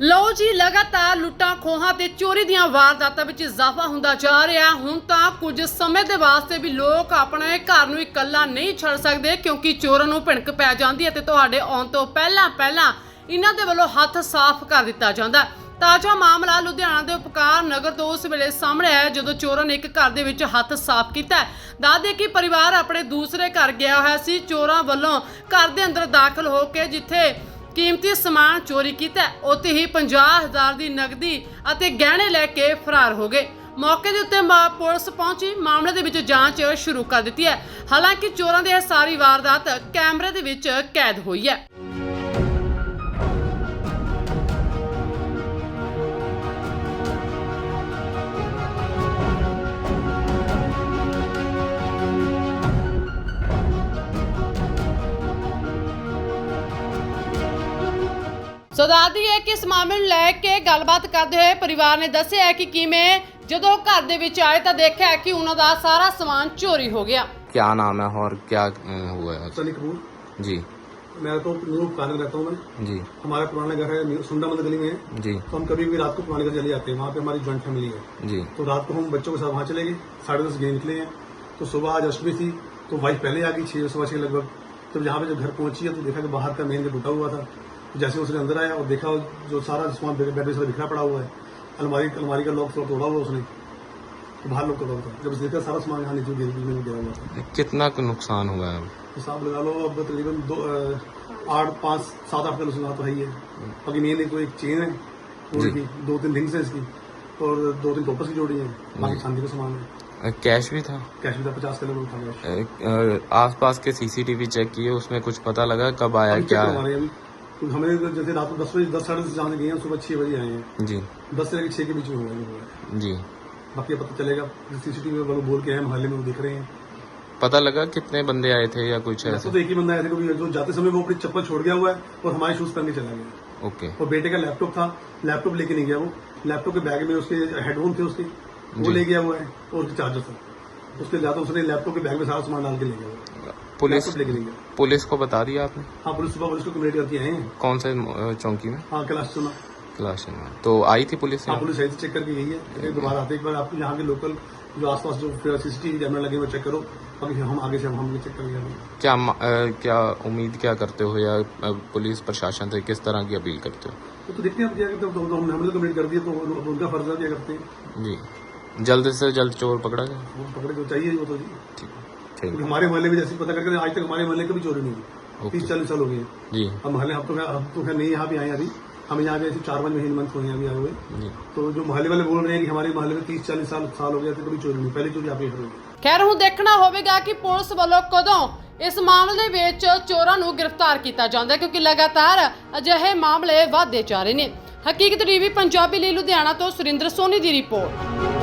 ਲਓ ਜੀ, ਲਗਾਤਾਰ ਲੁੱਟਾਂ ਖੋਹਾਂ ਤੇ ਚੋਰੀ ਦੀਆਂ ਵਾਰਦਾਤਾਂ ਵਿੱਚ ਇਜ਼ਾਫਾ ਹੁੰਦਾ ਜਾ ਰਿਹਾ। ਹੁਣ ਤਾਂ ਕੁਝ ਸਮੇਂ ਦੇ ਵਾਸਤੇ ਵੀ ਲੋਕ ਆਪਣੇ ਘਰ ਨੂੰ ਇਕੱਲਾ ਨਹੀਂ ਛੱਡ ਸਕਦੇ ਕਿਉਂਕਿ ਚੋਰਾਂ ਨੂੰ ਭਿਣਕ ਪੈ ਜਾਂਦੀ ਹੈ ਤੇ ਤੁਹਾਡੇ ਆਉਣ ਤੋਂ ਪਹਿਲਾਂ ਪਹਿਲਾਂ ਇਹਨਾਂ ਦੇ ਵੱਲੋਂ ਹੱਥ ਸਾਫ਼ ਕਰ ਦਿੱਤਾ ਜਾਂਦਾ। ਤਾਜ਼ਾ ਮਾਮਲਾ ਲੁਧਿਆਣਾ ਦੇ ਉਪਕਾਰ ਨਗਰ ਤੋਂ ਉਸ ਵੇਲੇ ਸਾਹਮਣੇ ਆਇਆ ਜਦੋਂ ਚੋਰਾਂ ਨੇ ਇੱਕ ਘਰ ਦੇ ਵਿੱਚ ਹੱਥ ਸਾਫ਼ ਕੀਤਾ। ਹੈ। ਦੱਸਦੇ ਕਿ ਪਰਿਵਾਰ ਆਪਣੇ ਦੂਸਰੇ ਘਰ ਗਿਆ ਹੋਇਆ ਸੀ। ਚੋਰਾਂ ਵੱਲੋਂ ਘਰ ਦੇ ਅੰਦਰ ਦਾਖਲ ਹੋ ਕੇ ਜਿੱਥੇ ਕੀਮਤੀ ਸਮਾਨ ਚੋਰੀ ਕੀਤਾ, ਉੱਥੇ ਹੀ 50000 ਦੀ ਨਗਦੀ ਅਤੇ ਗਹਿਣੇ ਲੈ ਕੇ ਫਰਾਰ ਹੋ ਗਏ। ਮੌਕੇ ਦੇ ਉੱਤੇ ਮਾ- ਪੁਲਿਸ ਪਹੁੰਚੀ, ਮਾਮਲੇ ਦੇ ਵਿੱਚ ਜਾਂਚ ਸ਼ੁਰੂ ਕਰ ਦਿੱਤੀ ਹੈ। ਹਾਲਾਂਕਿ ਚੋਰਾਂ ਦੀ ਇਹ ਸਾਰੀ ਵਾਰਦਾਤ ਕੈਮਰੇ ਦੇ ਵਿੱਚ ਕੈਦ ਹੋਈ ਹੈ। ਸੋ ਦੱਸਦੀ ਹੈ ਕਿ ਇਸ ਮਾਮਲੇ ਨੂੰ ਲੈ ਕੇ ਗੱਲਬਾਤ ਕਰਦੇ ਹੋਏ ਪਰਿਵਾਰ ਨੇ ਦੱਸਿਆ ਹੈ ਕਿ ਕਿਵੇਂ ਜਦੋਂ ਉਹ ਘਰ ਦੇ ਵਿੱਚ ਆਏ ਤਾਂ ਦੇਖਿਆ ਕਿ ਉਹਨਾਂ ਦਾ ਸਾਰਾ ਸਮਾਨ ਚੋਰੀ ਹੋ ਗਿਆ क्या नाम है और क्या अ, हुआ है सनी कपूर जी मैं तो न्यू कानन रहता हूँ मैं जी हमारा पुराना घर है न्यू- सुंडा मंदिर गली में है जी तो हम कभी भी रात को पुराने घर चले जाते हैं वहाँ पे हमारी ज्वाइंट फैमिली है जी तो रात को हम बच्चों के साथ वहाँ चले गए साढ़े दस गए निकले हैं तो सुबह आज अष्टमी थी तो वाइफ पहले आ गई छह सवा छह लगभग जब यहाँ पे जब घर पहुंची है तो देखा कि बाहर का मेन गेट टूटा हुआ था तो जैसे उसने अंदर आया और देखा जो सारा सामान बेड सारा बिखरा पड़ा हुआ है। अलमारी अलमारी का लॉक तोड़ा हुआ उसने। तो बाहर लॉक तोड़ा हुआ था। जब देखा सारा सामान यहाँ नीचे गिर गिर- गिरा हुआ। था कितना का नुकसान हुआ है हिसाब लगा लो अब तकरीबन दो आठ पाँच सात आठ किलो सुना तो है ही है। बाकी मेन एक तो एक चेन है की। दो तीन रिंग्स है इसकी। और दो तीन टोपस की जोड़ी है। बाकी चांदी का सामान है। कैश भी था? कैश भी था पचास किलो का था अ, आसपास के सीसीटीवी चेक किए उसमें कुछ पता लगा कब आया क्या? है तो हमें तो जैसे रात को दस बजे दस साढ़े दस से गए हैं सुबह छह बजे आए हैं। जी। दस से लेकर छह के बीच में हुआ है हुआ है। जी। बाकी पता चलेगा सीसीटीवी वालों बोल के आए मोहल्ले में वो दिख रहे हैं। पता लगा कितने बंदे आए थे या कुछ ऐसे? तो एक ही बंदा आया था जो जाते समय वो अपनी चप्पल छोड़ गया हुआ है और हमारे शूज़ पहन के चला गया। ओके। और बेटे का लैपटॉप था लैपटॉप लेके नहीं गया वो। लैपटॉप के बैग में उसके हेडफोन थे उसके। वो ले गया हुआ है और चार्जर था। उसके ज़्यादा उसने लैपटॉप के बैग में सारा सामान डाल के ले गया हुआ। पुलिस पुलिस को बता दिया आपने? हाँ पुलिस सुबह पुलिस को कम्प्लेट करके आए हैं। कौन से चौकी में? हाँ क्लास में। तो आई थी पुलिस हाँ पुलिस सही से चेक करके गई है। दोबारा आते एक बार आपको यहाँ के लोकल जो आसपास जो सीसीटीवी कैमरा लगे हुए चेक करो। बाकी हम आगे से हम हम चेक करेंगे क्या अ, क्या उम्मीद क्या करते हो या पुलिस प्रशासन से किस तरह की अपील करते हो? तो, तो देखते हैं करते तो, तो हमने तो कम्प्लेट कर दिया तो उनका फ़र्ज़ है क्या करते हैं। जी। जल्द से जल्द चोर पकड़ा जाए। पकड़े जो चाहिए वो तो जी। ठीक ठीक क्योंकि हमारे मोहल्ले में जैसे पता करके आज तक हमारे मोहल्ले कभी चोरी नहीं हुई ओके। तीस चालीस साल हो गए हैं। जी हम मोहल्ले हम तो खैर- हम तो खैर नहीं यहाँ भी आए हैं अभी हम यहाँ पे ऐसे चार पाँच महीने मंथ हुए हैं अभी आए हुए जी तो जो मोहल्ले वाले बोल रहे हैं कि हमारे मोहल्ले में तीस चालीस साल साल हो गया थे कभी चोरी नहीं पहली चोरी आप ही हुई ਖੈਰ ਹੁਣ ਦੇਖਣਾ ਹੋਵੇਗਾ ਕਿ ਪੁਲਿਸ ਵੱਲੋਂ ਕਦੋਂ ਇਸ ਮਾਮਲੇ ਵਿੱਚ ਚੋਰਾਂ ਨੂੰ ਗ੍ਰਿਫਤਾਰ ਕੀਤਾ ਜਾਂਦਾ ਹੈ ਕਿਉਂਕਿ ਲਗਾਤਾਰ ਅਜਿਹੇ ਮਾਮਲੇ ਵਧਦੇ ਜਾ ਰਹੇ ਨੇ ਹਕੀਕਤ ਟੀਵੀ ਪੰਜਾਬੀ ਲਈ ਲੁਧਿਆਣਾ ਤੋਂ ਸੁਰਿੰਦਰ ਸੋਨੀ ਦੀ ਰਿਪੋਰਟ